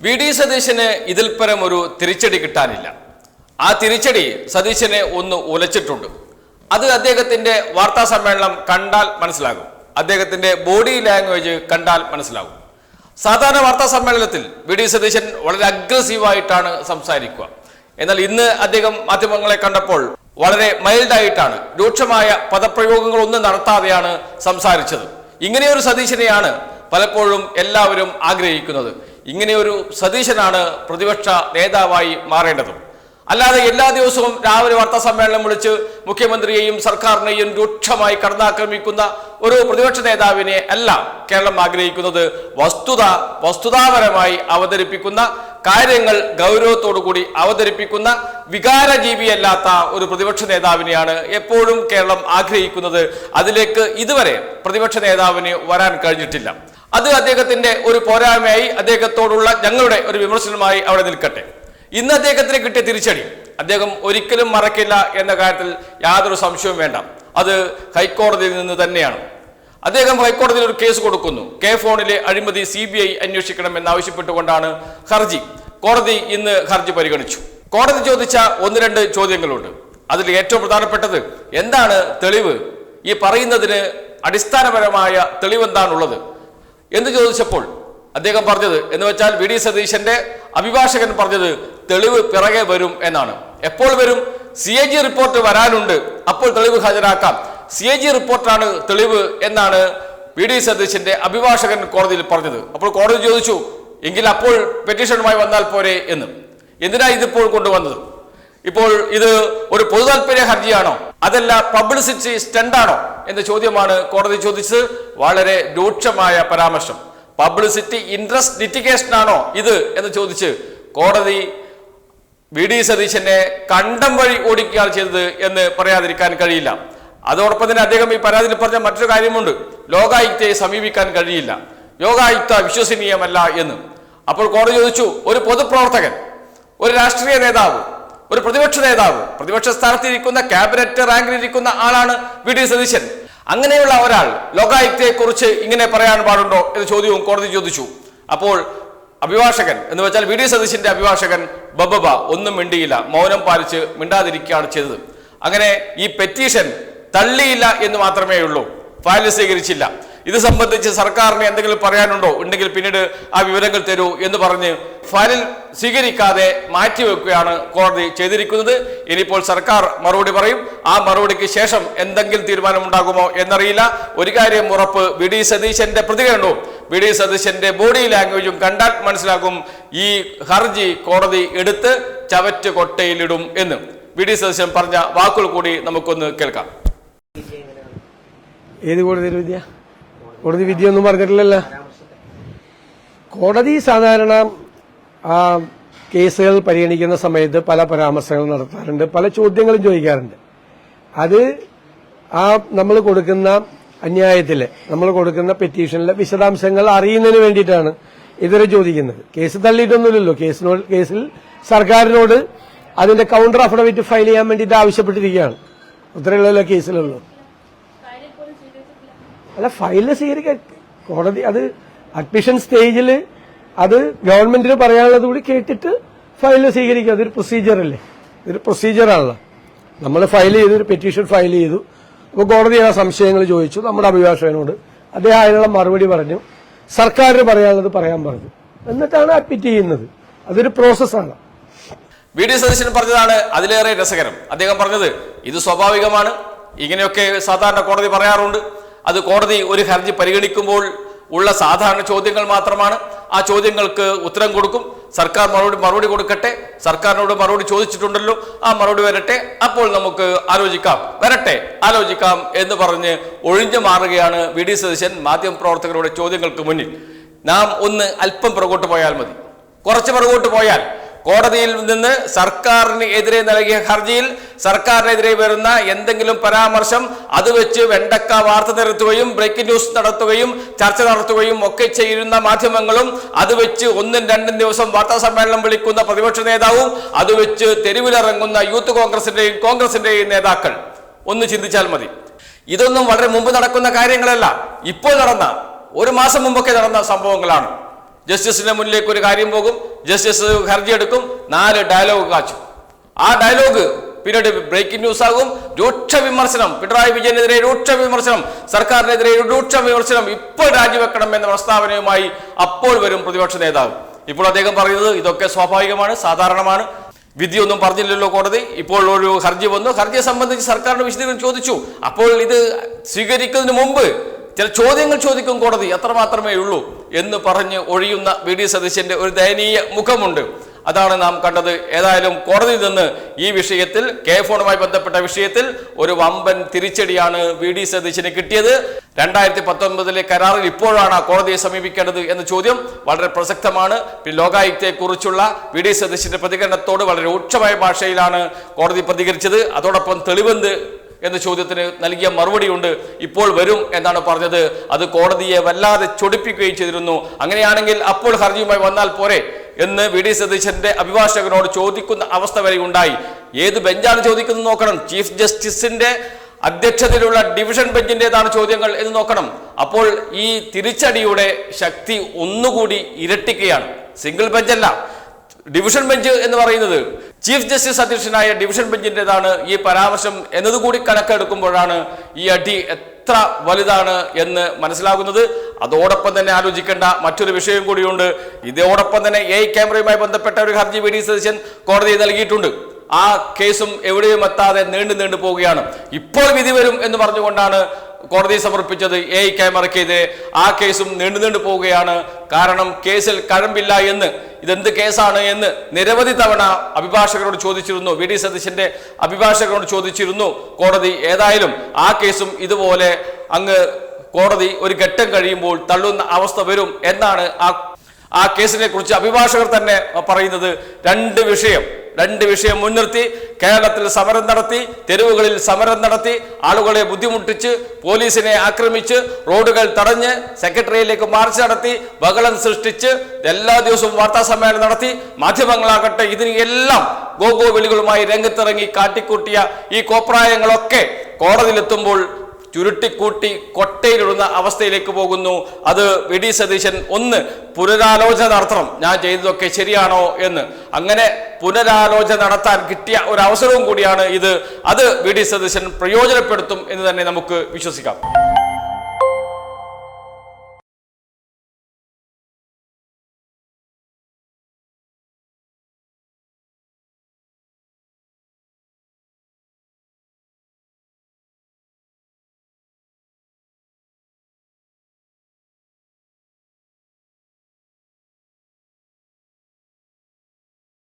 V D സതീശന് ഇതിൽ പരം ഒരു തിരിച്ചടി കിട്ടാനില്ല. ആ തിരിച്ചടി സതീശനെ ഒന്ന് ഉലച്ചിട്ടുണ്ട് അത് അദ്ദേഹത്തിന്റെ വാർത്താ സമ്മേളനം കണ്ടാൽ മനസ്സിലാകും. അദ്ദേഹത്തിന്റെ ബോഡി ലാംഗ്വേജ് കണ്ടാൽ മനസ്സിലാകും. സാധാരണ വാർത്താ സമ്മേളനത്തിൽ വി ഡി സതീശൻ വളരെ അഗ്രസീവായിട്ടാണ് സംസാരിക്കുക. എന്നാൽ ഇന്ന് അദ്ദേഹം മാധ്യമങ്ങളെ കണ്ടപ്പോൾ വളരെ മൈൽഡായിട്ടാണ് രൂക്ഷമായ പദപ്രയോഗങ്ങളൊന്നും നടത്താതെയാണ് സംസാരിച്ചത്. ഇങ്ങനെയൊരു സതീശനെയാണ് പലപ്പോഴും എല്ലാവരും ആഗ്രഹിക്കുന്നത്. ഇങ്ങനെയൊരു സതീശനാണ് പ്രതിപക്ഷ നേതാവായി മാറേണ്ടതും. അല്ലാതെ എല്ലാ ദിവസവും രാവിലെ വാർത്താ സമ്മേളനം വിളിച്ച് മുഖ്യമന്ത്രിയെയും സർക്കാരിനെയും രൂക്ഷമായി കടന്നാക്രമിക്കുന്ന ഒരു പ്രതിപക്ഷ നേതാവിനെ അല്ല കേരളം ആഗ്രഹിക്കുന്നത്. വസ്തുത വസ്തുതാപരമായി അവതരിപ്പിക്കുന്ന കാര്യങ്ങൾ ഗൗരവത്തോടുകൂടി അവതരിപ്പിക്കുന്ന വികാരജീവിയല്ലാത്ത ഒരു പ്രതിപക്ഷ നേതാവിനെയാണ് എപ്പോഴും കേരളം ആഗ്രഹിക്കുന്നത്. അതിലേക്ക് ഇതുവരെ പ്രതിപക്ഷ നേതാവിന് വരാൻ കഴിഞ്ഞിട്ടില്ല. അത് അദ്ദേഹത്തിന്റെ ഒരു പോരായ്മയായി അദ്ദേഹത്തോടുള്ള ഞങ്ങളുടെ ഒരു വിമർശനമായി അവിടെ നിൽക്കട്ടെ. ഇന്ന് അദ്ദേഹത്തിന് കിട്ടിയ തിരിച്ചടി അദ്ദേഹം ഒരിക്കലും മറക്കില്ല എന്ന കാര്യത്തിൽ യാതൊരു സംശയവും വേണ്ട. അത് ഹൈക്കോടതിയിൽ നിന്ന് തന്നെയാണ്. അദ്ദേഹം ഹൈക്കോടതിയിൽ ഒരു കേസ് കൊടുക്കുന്നു. കെ ഫോണിലെ അഴിമതി സി ബി ഐ അന്വേഷിക്കണമെന്നാവശ്യപ്പെട്ടുകൊണ്ടാണ് ഹർജി. കോടതി ഇന്ന് ഹർജി പരിഗണിച്ചു. കോടതി ചോദിച്ച ഒന്ന് രണ്ട് ചോദ്യങ്ങളുണ്ട്. അതിൽ ഏറ്റവും പ്രധാനപ്പെട്ടത് എന്താണ് തെളിവ്? ഈ പറയുന്നതിന് അടിസ്ഥാനപരമായ തെളിവ് എന്താണുള്ളത് എന്ന് ചോദിച്ചപ്പോൾ അദ്ദേഹം പറഞ്ഞത് എന്ന് വെച്ചാൽ വി ഡി സതീശന്റെ അഭിഭാഷകൻ പറഞ്ഞത് തെളിവ് പിറകെ വരും എന്നാണ്. എപ്പോൾ വരും? സി എ ജി റിപ്പോർട്ട് വരാനുണ്ട്. അപ്പോൾ തെളിവ് ഹാജരാക്കാം. സി എ ജി റിപ്പോർട്ടാണ് തെളിവ് എന്നാണ് വി ഡി സതീശന്റെ അഭിഭാഷകൻ കോടതിയിൽ പറഞ്ഞത്. അപ്പോൾ കോടതി ചോദിച്ചു എങ്കിൽ അപ്പോൾ പെറ്റീഷനുമായി വന്നാൽ പോരെ എന്ന്. എന്തിനാ ഇതിപ്പോൾ കൊണ്ടുവന്നത്? ഇപ്പോൾ ഇത് ഒരു പൊതുതാൽപര്യ ഹർജിയാണോ? അതല്ല പബ്ലിസിറ്റി സ്റ്റണ്ടാണോ? എന്ന ചോദ്യമാണ് കോടതി ചോദിച്ചത്. വളരെ രൂക്ഷമായ പരാമർശം. പബ്ലിസിറ്റി ഇൻട്രസ്റ്റ് ലിറ്റിഗേഷൻ ആണോ ഇത് എന്ന് ചോദിച്ച് കോടതി വി ഡി സതീശനെ കണ്ടം വഴി ഓടിക്കുകയാണ് ചെയ്തത് എന്ന് പറയാതിരിക്കാൻ കഴിയില്ല. അതോടൊപ്പം തന്നെ അദ്ദേഹം ഈ പരാതിയിൽ പറഞ്ഞ മറ്റൊരു കാര്യമുണ്ട്. ലോകായുക്തയെ സമീപിക്കാൻ കഴിയില്ല. ലോകായുക്ത വിശ്വസനീയമല്ല എന്ന്. അപ്പോൾ കോടതി ചോദിച്ചു ഒരു പൊതുപ്രവർത്തകൻ ഒരു രാഷ്ട്രീയ നേതാവ് ഒരു പ്രതിപക്ഷ നേതാവ് പ്രതിപക്ഷ സ്ഥാനത്തിരിക്കുന്ന ക്യാബിനറ്റ് റാങ്കിലിരിക്കുന്ന ആളാണ് വി ഡി സതീശൻ. അങ്ങനെയുള്ള ഒരാൾ ലോകായുക്തയെ കുറിച്ച് ഇങ്ങനെ പറയാൻ പാടുണ്ടോ എന്ന ചോദ്യവും കോടതി ചോദിച്ചു. അപ്പോൾ അഭിഭാഷകൻ എന്ന് വെച്ചാൽ വി ഡി സതീശന്റെ അഭിഭാഷകൻ ബബബ ഒന്നും മിണ്ടിയില്ല മൗനം പാലിച്ച് മിണ്ടാതിരിക്കുകയാണ് ചെയ്തത്. അങ്ങനെ ഈ പെറ്റീഷൻ തള്ളിയില്ല എന്ന് മാത്രമേ ഉള്ളൂ ഫയൽ സ്വീകരിച്ചില്ല. ഇത് സംബന്ധിച്ച് സർക്കാരിന് എന്തെങ്കിലും പറയാനുണ്ടോ? ഉണ്ടെങ്കിൽ പിന്നീട് ആ വിവരങ്ങൾ തരൂ എന്ന് പറഞ്ഞ് ഫയലിൽ സ്വീകരിക്കാതെ മാറ്റിവെക്കുകയാണ് കോടതി ചെയ്തിരിക്കുന്നത്. ഇനിയിപ്പോൾ സർക്കാർ മറുപടി പറയും. ആ മറുപടിക്ക് ശേഷം എന്തെങ്കിലും തീരുമാനമുണ്ടാകുമോ എന്നറിയില്ല. ഒരു കാര്യം ഉറപ്പ് വി ഡി സതീശന്റെ പ്രതികരണവും വി ഡി സതീശന്റെ ബോഡി ലാംഗ്വേജും കണ്ടാൽ മനസ്സിലാകും. ഈ ഹർജി കോടതി എടുത്ത് ചവറ്റ് കൊട്ടയിലിടും എന്ന്. വി ഡി സതീശൻ പറഞ്ഞ വാക്കുകൾ കൂടി നമുക്കൊന്ന് കേൾക്കാം. ഏത് കോടതി വിദ്യ? കോടതി വിദ്യ ഒന്നും പറഞ്ഞിട്ടില്ലല്ലോ. കോടതി സാധാരണ ആ കേസുകൾ പരിഗണിക്കുന്ന സമയത്ത് പല പരാമർശങ്ങളും നടത്താറുണ്ട്. പല ചോദ്യങ്ങളും ചോദിക്കാറുണ്ട്. അത് ആ നമ്മൾ കൊടുക്കുന്ന അന്യായത്തിൽ നമ്മൾ കൊടുക്കുന്ന പെറ്റീഷനിലെ വിശദാംശങ്ങൾ അറിയുന്നതിന് വേണ്ടിയിട്ടാണ് ഇതുവരെ ചോദിക്കുന്നത്. കേസ് തള്ളിയിട്ടൊന്നുമില്ലല്ലോ. കേസിനോട് കേസിൽ സർക്കാരിനോട് അതിന്റെ കൗണ്ടർ അഫിഡവിറ്റ് ഫയൽ ചെയ്യാൻ വേണ്ടിയിട്ട് ആവശ്യപ്പെട്ടിരിക്കുകയാണ്. ഉത്തരവുള്ള കേസിലുള്ളൂ അല്ല ഫയലിൽ സ്വീകരിക്കാൻ കോടതി അത് അഡ്മിഷൻ സ്റ്റേജിൽ അത് ഗവൺമെന്റിന് പറയാനുള്ളത് കൂടി കേട്ടിട്ട് ഫയൽ സ്വീകരിക്കുക. അതൊരു പ്രൊസീജിയർ അല്ലേ? ഇതൊരു പ്രൊസീജിയറാണല്ലോ നമ്മൾ ഫയൽ ചെയ്തു ഒരു പെറ്റീഷൻ ഫയൽ ചെയ്തു. അപ്പോൾ കോടതി ആ സംശയങ്ങൾ ചോദിച്ചു. നമ്മുടെ അഭിഭാഷകനോട് അദ്ദേഹം അതിനുള്ള മറുപടി പറഞ്ഞു. സർക്കാരിന് പറയാനുള്ളത് പറയാൻ പറഞ്ഞു. എന്നിട്ടാണ് അഡ്മിറ്റ് ചെയ്യുന്നത്. അതൊരു പ്രോസസ്സാണ് വി ഡി സതീശൻ പറഞ്ഞതാണ് അതിലേറെ രസകരം. അദ്ദേഹം പറഞ്ഞത് ഇത് സ്വാഭാവികമാണ്. ഇങ്ങനെയൊക്കെ സാധാരണ കോടതി പറയാറുണ്ട്. അത് കോടതി ഒരു ഹർജി പരിഗണിക്കുമ്പോൾ ഉള്ള സാധാരണ ചോദ്യങ്ങൾ മാത്രമാണ്. ആ ചോദ്യങ്ങൾക്ക് ഉത്തരം കൊടുക്കും. സർക്കാർ മറുപടി മറുപടി കൊടുക്കട്ടെ. സർക്കാരിനോട് മറുപടി ചോദിച്ചിട്ടുണ്ടല്ലോ. ആ മറുപടി വരട്ടെ. അപ്പോൾ നമുക്ക് ആലോചിക്കാം. വരട്ടെ ആലോചിക്കാം എന്ന് പറഞ്ഞ് ഒഴിഞ്ഞു മാറുകയാണ് വി ഡി സതീശൻ മാധ്യമപ്രവർത്തകരുടെ ചോദ്യങ്ങൾക്ക് മുന്നിൽ. നാം ഒന്ന് അല്പം പുറകോട്ട് പോയാൽ മതി. കുറച്ച് പുറകോട്ട് പോയാൽ കോടതിയിൽ നിന്ന് സർക്കാരിന് എതിരെ നൽകിയ ഹർജിയിൽ സർക്കാരിനെതിരെ വരുന്ന എന്തെങ്കിലും പരാമർശം അത് വെച്ച് വെണ്ടക്ക വാർത്ത നിരത്തുകയും ബ്രേക്കിംഗ് ന്യൂസ് നടത്തുകയും ചർച്ച നടത്തുകയും ഒക്കെ ചെയ്യുന്ന മാധ്യമങ്ങളും അത് വെച്ച് ഒന്നും രണ്ടും ദിവസം വാർത്താ സമ്മേളനം വിളിക്കുന്ന പ്രതിപക്ഷ നേതാവും അത് വെച്ച് തെരുവിലിറങ്ങുന്ന യൂത്ത് കോൺഗ്രസിന്റെയും കോൺഗ്രസിന്റെയും നേതാക്കൾ. ഒന്ന് ചിന്തിച്ചാൽ മതി. ഇതൊന്നും വളരെ മുമ്പ് നടക്കുന്ന കാര്യങ്ങളല്ല. ഇപ്പോൾ നടന്ന ഒരു മാസം മുമ്പൊക്കെ നടന്ന സംഭവങ്ങളാണ്. ജസ്റ്റിസിന്റെ മുന്നിലേക്ക് ഒരു കാര്യം പോകും. ജസ്റ്റിസ് ഹർജി എടുക്കും നാല് ഡയലോഗ് കാച്ചു. ആ ഡയലോഗ് പിന്നീട് ബ്രേക്കിംഗ് ന്യൂസ് ആകും രൂക്ഷ വിമർശനം. പിണറായി വിജയനെതിരെ രൂക്ഷ വിമർശനം. സർക്കാരിനെതിരെ രൂക്ഷ വിമർശനം ഇപ്പോൾ രാജിവെക്കണം എന്ന പ്രസ്താവനയുമായി അപ്പോൾ വരും പ്രതിപക്ഷ നേതാവ്. ഇപ്പോൾ അദ്ദേഹം പറയുന്നത് ഇതൊക്കെ സ്വാഭാവികമാണ് സാധാരണമാണ്. വിധിയൊന്നും പറഞ്ഞില്ലല്ലോ കോടതി. ഇപ്പോൾ ഒരു ഹർജി വന്നു. ഹർജിയെ സംബന്ധിച്ച് സർക്കാരിന്റെ വിശദീകരണം ചോദിച്ചു. അപ്പോൾ ഇത് സ്വീകരിക്കുന്നതിന് മുമ്പ് ചില ചോദ്യങ്ങൾ ചോദിക്കും കോടതി. അത്ര മാത്രമേ ഉള്ളൂ എന്ന് പറഞ്ഞ് ഒഴിയുന്ന വി ഡി സതീശന്റെ ഒരു ദയനീയ മുഖമുണ്ട്. അതാണ് നാം കണ്ടത്. ഏതായാലും കോടതിയിൽ നിന്ന് ഈ വിഷയത്തിൽ കെ ഫോണുമായി ബന്ധപ്പെട്ട വിഷയത്തിൽ ഒരു വമ്പൻ തിരിച്ചടിയാണ് വി ഡി സതീശന് കിട്ടിയത്. രണ്ടായിരത്തി പത്തൊൻപതിലെ കരാറിൽ ഇപ്പോഴാണ് കോടതിയെ സമീപിക്കേണ്ടത് എന്ന ചോദ്യം വളരെ പ്രസക്തമാണ്. പിന്നെ ലോകായുക്തയെ കുറിച്ചുള്ള വി ഡി സതീശന്റെ പ്രതികരണത്തോട് വളരെ രൂക്ഷമായ ഭാഷയിലാണ് കോടതി പ്രതികരിച്ചത്. അതോടൊപ്പം തെളിവെന്ത് എന്ന ചോദ്യത്തിന് നൽകിയ മറുപടിയുണ്ട് ഇപ്പോൾ വരും എന്നാണ് പറഞ്ഞത്. അത് കോടതിയെ വല്ലാതെ ചൊടിപ്പിക്കുകയും ചെയ്തിരുന്നു. അങ്ങനെയാണെങ്കിൽ അപ്പോൾ ഹർജിയുമായി വന്നാൽ പോരെ എന്ന് വി. ഡി. സതീശന്റെ അഭിഭാഷകനോട് ചോദിക്കുന്ന അവസ്ഥ വരെ ഉണ്ടായി. ഏത് ബെഞ്ചാണ് ചോദിക്കുന്നത് നോക്കണം? ചീഫ് ജസ്റ്റിസിന്റെ അധ്യക്ഷതയിലുള്ള ഡിവിഷൻ ബെഞ്ചിന്റേതാണ് ചോദ്യങ്ങൾ എന്ന് നോക്കണം. അപ്പോൾ ഈ തിരിച്ചടിയുടെ ശക്തി ഒന്നുകൂടി ഇരട്ടിക്കുകയാണ്. സിംഗിൾ ബെഞ്ചല്ല. ഡിവിഷൻ ബെഞ്ച് എന്ന് പറയുന്നത് ചീഫ് ജസ്റ്റിസ് അധ്യക്ഷനായ ഡിവിഷൻ ബെഞ്ചിന്റെതാണ് ഈ പരാമർശം എന്നതുകൂടി കണക്കെടുക്കുമ്പോഴാണ് ഈ അടി എത്ര വലുതാണ് എന്ന് മനസ്സിലാകുന്നത്. അതോടൊപ്പം തന്നെ ആലോചിക്കേണ്ട മറ്റൊരു വിഷയം കൂടിയുണ്ട്. ഇതോടൊപ്പം തന്നെ എ ക്യാമറയുമായി ബന്ധപ്പെട്ട ഒരു ഹർജി വി ഡി സതീശൻ കോടതിയിൽ നൽകിയിട്ടുണ്ട്. ആ കേസും എവിടെയും എത്താതെ നീണ്ടു നീണ്ടു പോവുകയാണ്. ഇപ്പോൾ വിധി വരും എന്ന് പറഞ്ഞുകൊണ്ടാണ് കോടതി സമർപ്പിച്ചത് എ ക്യാമറയ്ക്കെതിരെ ആ കേസും നീണ്ടു നീണ്ടു പോവുകയാണ്. കാരണം കേസിൽ കഴമ്പില്ല എന്ന് ഇതെന്ത് കേസാണ് എന്ന് നിരവധി തവണ അഭിഭാഷകരോട് ചോദിച്ചിരുന്നു. വി ഡി സതീശന്റെ അഭിഭാഷകരോട് ചോദിച്ചിരുന്നു കോടതി ഏതായാലും ആ കേസും ഇതുപോലെ അങ്ങ് കോടതി ഒരു ഘട്ടം കഴിയുമ്പോൾ തള്ളുന്ന അവസ്ഥ വരും എന്നാണ് ആ ആ കേസിനെ കുറിച്ച് അഭിഭാഷകർ തന്നെ പറയുന്നത്. രണ്ട് വിഷയം. രണ്ട് വിഷയം മുൻനിർത്തി കേരളത്തിൽ സമരം നടത്തി തെരുവുകളിൽ സമരം നടത്തി ആളുകളെ ബുദ്ധിമുട്ടിച്ച് പോലീസിനെ ആക്രമിച്ച് റോഡുകൾ തടഞ്ഞ് സെക്രട്ടറിയിലേക്ക് മാർച്ച് നടത്തി ബഹളം സൃഷ്ടിച്ച് എല്ലാ ദിവസവും വാർത്താ സമ്മേളനം നടത്തി മാധ്യമങ്ങളാകട്ടെ ഇതിന് എല്ലാം ഗോഗോ വിളികളുമായി രംഗത്തിറങ്ങി കാട്ടിക്കൂട്ടിയ ഈ കോപ്രായങ്ങളൊക്കെ കോടതിയിലെത്തുമ്പോൾ ചുരുട്ടിക്കൂട്ടി കൊട്ടയിലിടുന്ന അവസ്ഥയിലേക്ക് പോകുന്നു. അത് വി. ഡി. സതീശൻ ഒന്ന് പുനരാലോചന നടത്തണം. ഞാൻ ചെയ്തതൊക്കെ ശരിയാണോ എന്ന്. അങ്ങനെ പുനരാലോചന നടത്താൻ കിട്ടിയ ഒരു അവസരവും കൂടിയാണ് ഇത്. അത് വി. ഡി. സതീശൻ പ്രയോജനപ്പെടുത്തും എന്ന് തന്നെ നമുക്ക് വിശ്വസിക്കാം.